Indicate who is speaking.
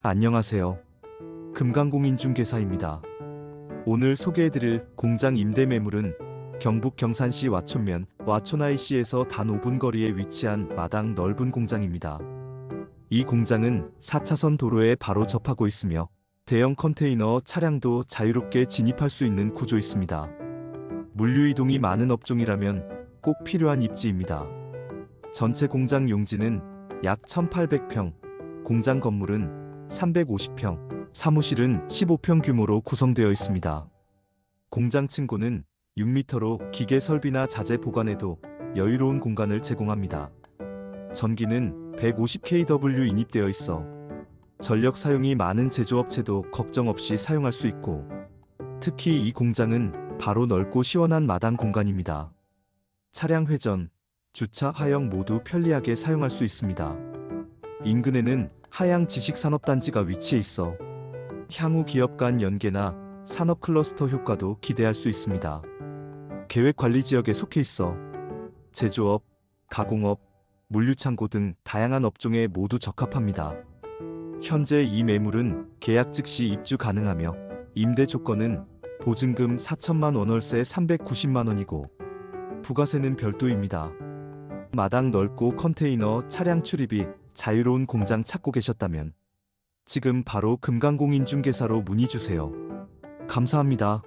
Speaker 1: 안녕하세요. 금강공인중개사입니다. 오늘 소개해드릴 공장 임대 매물은 경북 경산시 와촌면 와촌IC에서 단 5분 거리에 위치한 마당 넓은 공장입니다. 이 공장은 4차선 도로에 바로 접하고 있으며 대형 컨테이너 차량도 자유롭게 진입할 수 있는 구조 있습니다. 물류 이동이 많은 업종이라면 꼭 필요한 입지입니다. 전체 공장 용지는 약 1800평, 공장 건물은 350평, 사무실은 15평 규모로 구성되어 있습니다. 공장 층고는 6m로 기계 설비나 자재 보관에도 여유로운 공간을 제공합니다. 전기는 150kW 인입되어 있어 전력 사용이 많은 제조업체도 걱정 없이 사용할 수 있고 특히 이 공장은 바로 넓고 시원한 마당 공간입니다. 차량 회전, 주차, 하영 모두 편리하게 사용할 수 있습니다. 인근에는 하양 지식산업단지가 위치해 있어 향후 기업 간 연계나 산업 클러스터 효과도 기대할 수 있습니다. 계획 관리 지역에 속해 있어 제조업, 가공업, 물류창고 등 다양한 업종에 모두 적합합니다. 현재 이 매물은 계약 즉시 입주 가능하며 임대 조건은 보증금 4천만 원 월세 390만 원이고 부가세는 별도입니다. 마당 넓고 컨테이너 차량 출입이 자유로운 공장 찾고 계셨다면 지금 바로 금강공인중개사로 문의 주세요. 감사합니다.